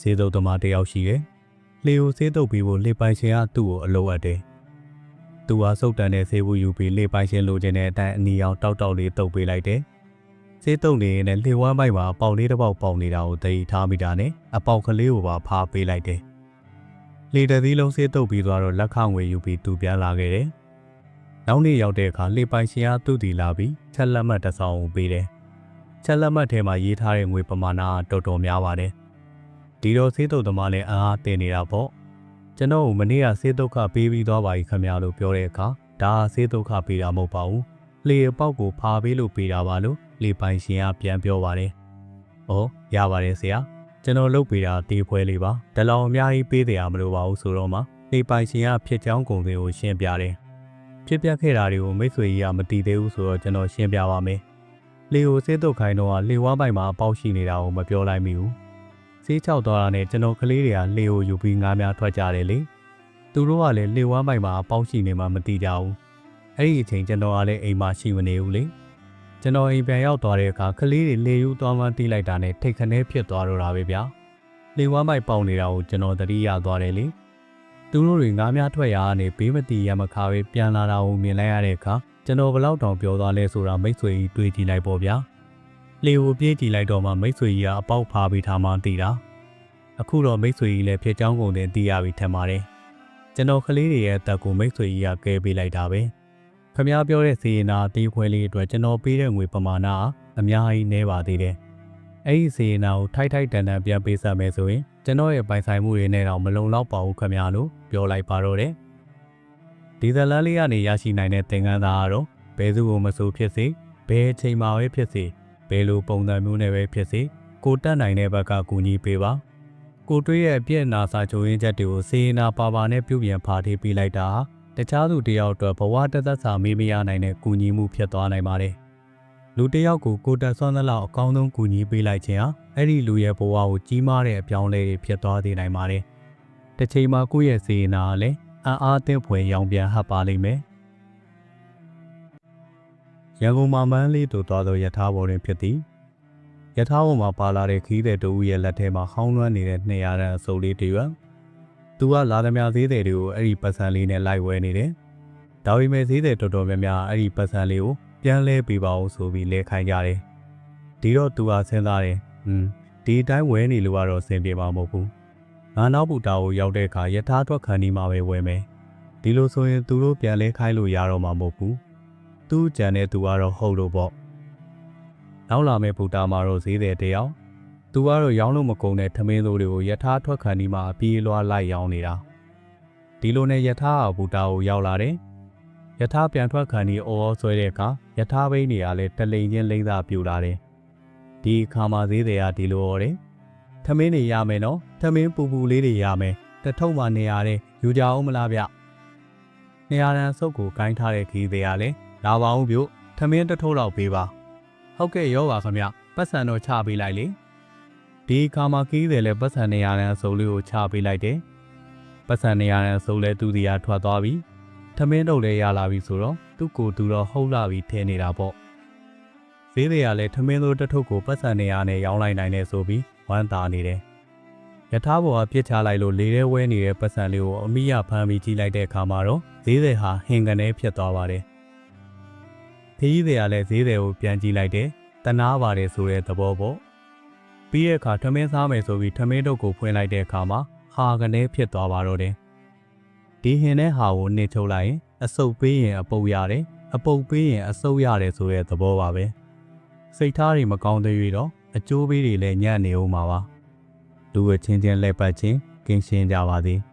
ဈေးတုပ်သမားတစ်ယောက်ရှိတယ်။လေကိုဈေးတုပ်ပြီးဖို့လေပိုင်ရှင်ကသူ့ကိုအလုပ်အပ်တယ်။သူဟာစုတ်တန်တဲ့ဈေးဘူးယူပြီးလေပိုင်ရှင်လိုချင်တဲ့အတိုင်းအနီအောင်တောက်တောက်လေးတုပ်ပေးလိုက်တယ်။ဈေးတုပ်နေရင်လည်းလေဝမ်းပိုက်မှာအပေါက်လေးတစ်ပေါက်ပေါက်နေတာကိုတည်ထားမိတာနဲ့အပေါက်ကလေးကိုပါဖားပေးလိုက်တယ်။လေတသီးလုံးဈေးတုပ်ပြီးသွားတော့လက်ခငွေယူပြီးသူပြန်လာခဲ့တယ်။နောက်နေ့ရောက်တဲ့အခါလေပိုင်ရှင်ကသူ့တီလာပြီးချက်လက်မှတ်တစ်စောင်ကိုပေးတယ်။ချက်လက်မှတ်ထဲမှာရေးထားတဲ့ငွေပမာဏကတော်တော်များပါတယ်။ ဒီတော့ဆေးတုပ်သမားလည်းအားတင်နေတာပေါ့။ကျွန်တော်ကမနေ့ကဆေးဒုက္ခပေးပြီးသွားပါပြီခင်ဗျာလို့ပြောတဲ့အခါဒါကဆေးဒုက္ခပေးတာမဟုတ်ပါဘူး။လေအပေါက်ကိုဖာပေးလို့ပေးတာပါလို့လေပိုင်ရှင်ကပြန်ပြောပါတယ်။အော်ရပါတယ်ဆရာ။ကျွန်တော်လုပ်ပေးတာတေးဖွဲလေးပါ။ဒလောင်အများကြီးပေးတယ်ရမလို့ပါဘူးဆိုတော့မှလေပိုင်ရှင်ကဖြစ်ချောင်းကုန်တွေကိုရှင်းပြတယ်။ဖြစ်ပျက်ခဲ့တာတွေကိုမိတ်ဆွေကြီးကမတည်သေးဘူးဆိုတော့ကျွန်တော်ရှင်းပြပါမယ်။လေကိုစေးတုတ်ခိုင်းတော့လေဝါပိုက်မှာအပေါက်ရှိနေတာကိုမပြောလိုက်မိဘူး။ စေးချောက်သွားတာနဲ့ကျွန်တော်ကလေးတွေကလေကိုယူပြီးငားများထွက်ကြတယ်လေ။သူတို့ကလည်းလေဝါပိုက်မှာအပေါက်ရှိနေမှမတည်ကြဘူး။အဲ့ဒီအချိန်ကျွန်တော်ကလည်းအိမ်မှာရှိမနေဘူးလေ။ကျွန်တော်အိမ်ပြန်ရောက်သွားတဲ့အခါကလေးတွေလေယူသွားမှတီးလိုက်တာနဲ့ထိတ်ခနဲဖြစ်သွားတော့တာပဲဗျာ။လေဝါမိုက်ပေါက်နေတာကိုကျွန်တော်သတိရသွားတယ်လေ။သူတို့တွေငားများထွက်ရာကနေဘေးမတီရမခါပဲပြန်လာတာကိုမြင်လိုက်ရတဲ့အခါကျွန်တော်ဘလောက်တောင်ပြောသွားလဲဆိုတာမိတ်ဆွေကြီးတွေးကြည့်လိုက်ပေါ့ဗျာ လေကိုပြေးကြည့်လိုက်တော့မှမိတ်ဆွေကြီးကအပေါက်ဖားပြီးထားမှတည်တာအခုတော့မိတ်ဆွေကြီးလည်းဖြစ်ချောင်းကုန်တင်တည်ရပြီထင်ပါတယ်ကျွန်တော်ကလေးတွေရဲ့အသက်ကိုမိတ်ဆွေကြီးကကဲပေးလိုက်တာပဲခမ ्या ပြောတဲ့စီရင်နာတီးခွဲလေးအတွက်ကျွန်တော်ပေးတဲ့ငွေပမာဏအများကြီးနည်းပါသေးတယ်အဲ့ဒီစီရင်နာကိုထိုက်ထိုက်တန်တန်ပြန်ပေးဆက်မယ်ဆိုရင်ကျွန်တော်ရဲ့ပိုင်ဆိုင်မှုတွေနဲ့တော့မလုံလောက်ပါဘူးခမ ्या လို့ပြောလိုက်ပါတော့တယ်ဒီဇလန်လေးကနေရရှိနိုင်တဲ့သင်္ကန်းသားကတော့ဘယ်သူကိုမဆိုဖြစ်စေဘယ်အချိန်မှာပဲဖြစ်စေ ဘယ်လိုပုံစံမျိုးနဲ့ပဲဖြစ်စေကိုတက်နိုင်တဲ့ဘက်ကကူညီပေးပါကိုတွေးရဲ့အပြည့်အနာစာချိုးရင်းချက်တွေကိုစေနာပါပါနဲ့ပြုပြင်ဖာထေးပေးလိုက်တာတခြားသူတယောက်အတွက်ဘဝတသက်စာမေးမရနိုင်တဲ့ကူညီမှုဖြစ်သွားနိုင်ပါတယ်လူတယောက်ကိုကိုတက်ဆွမ်းသလောက်အကောင်းဆုံးကူညီပေးလိုက်ခြင်းဟာအဲ့ဒီလူရဲ့ဘဝကိုကြီးမားတဲ့အပြောင်းအလဲတွေဖြစ်သွားစေနိုင်ပါတယ်တစ်ချိန်မှာကိုယ့်ရဲ့စေနာကလည်းအံ့အားသင့်ဖွယ်ရောင်ပြန်ဟပ်ပါလိမ့်မယ် ရန်ကုန်မှာမန်းလေးတို့သွားသောယထာဘော်တွင်ဖြစ်သည်ယထာဘော်မှာပါလာတဲ့ခီးတဲ့တူရဲ့လက်ထဲမှာဟောင်းလွှမ်းနေတဲ့200ရန်အစုပ်လေးတရွတ်သူကလာသမျှသေးတဲ့တွေကိုအဲ့ဒီပတ်စံလေးနဲ့လိုက်ဝဲနေတယ်ဒါပေမဲ့သေးတဲ့တော်တော်များများအဲ့ဒီပတ်စံလေးကိုပြန်လဲပေးပါဦးဆိုပြီးလဲခိုင်းကြတယ်ဒီတော့သူကစဉ်းစားတယ်ဟွန်းဒီအတိုင်းဝဲနေလို့ကတော့အဆင်ပြေမှာမဟုတ်ဘူးငါနောက်ဘူတာကိုရောက်တဲ့အခါယထာထွက်ခံဒီမှာပဲဝဲမယ်ဒီလိုဆိုရင်သူတို့ပြန်လဲခိုင်းလို့ရတော့မှာမဟုတ်ဘူး သူ့ကြံတဲ့သူကတော့ဟုတ်လို့ပေါ့နောက်လာမဲ့ဘူတာမှာတော့ဈေးတယ်တယောက်သူကတော့ရောင်းလို့မကုန်တဲ့ထမင်းစိုးတွေကိုယထာထွက်ခံဒီမှာအပြေးလွှားလိုက်ရောင်းနေတာဒီလိုနဲ့ယထာကဘူတာကိုရောက်လာတယ်ယထာပြန်ထွက်ခံဒီအော်အော်ဆွဲတဲ့အခါယထာဘိန်းတွေကလည်းတလိန်ချင်းလိမ့်သာပြူလာတယ်ဒီအခါမှာဈေးတယ်ကဒီလိုဟောတယ်ထမင်းတွေရမယ်နော်ထမင်းပူပူလေးတွေရမယ်တထုံမှနေရတဲ့ယူကြအောင်မလားဗျနေရာတန်းစုပ်ကိုကိုင်းထားတဲ့ခီးတွေကလည်း လာပါအောင်ပြုထမင်းတစ်ထုပ်လောက်ပေးပါဟုတ်ကဲ့ရောပါခမပတ်စံတော့ချပေးလိုက်လေဒီအခါမှာခီးတယ်လည်းပတ်စံနေရာတန်းအစုပ်လေးကိုချပေးလိုက်တယ်ပတ်စံနေရာတန်းအစုပ်လည်းသူစီကထွက်သွားပြီထမင်းတော့လည်းရလာပြီဆိုတော့သူ့ကိုယ်သူတော့ဟုတ်လာပြီထင်နေတာပေါ့ဈေးတွေကလည်းထမင်းတို့တစ်ထုပ်ကိုပတ်စံနေရာနဲ့ရောင်းလိုက်နိုင်တယ်ဆိုပြီးဝမ်းသာနေတယ်ယထာဘောကပြစ်ချလိုက်လို့လေထဲဝဲနေတဲ့ပတ်စံလေးကိုအမိရဖမ်းပြီးကြည့်လိုက်တဲ့အခါမှာတော့ဈေးတွေဟာဟင်ကနေဖြစ်သွားပါတယ်။ ခကြီးတွေကလည်းဈေးတွေကိုပြန်ကြည့်လိုက်တယ်။တနာပါတယ်ဆိုတဲ့သဘောပေါ့။ပြီးရဲ့အခါထမင်းစားမယ်ဆိုပြီးထမင်းတုပ်ကိုဖွင့်လိုက်တဲ့အခါမှာဟာကနေဖြစ်သွားပါတော့တယ်။ဒီဟင်တဲ့ဟာကိုနှိထုတ်လိုက်ရင်အစုပ်ပေးရင်အပုပ်ရတယ်။အပုပ်ပေးရင်အစုပ်ရတယ်ဆိုတဲ့သဘောပါပဲ။စိတ်ထားတွေမကောင်းသေးရတော့အကျိုးပေးတွေလည်းညံ့နေဦးမှာပါ။လူဝချင်းချင်းလက်ပတ်ချင်းကင်းရှင်းကြပါသည်။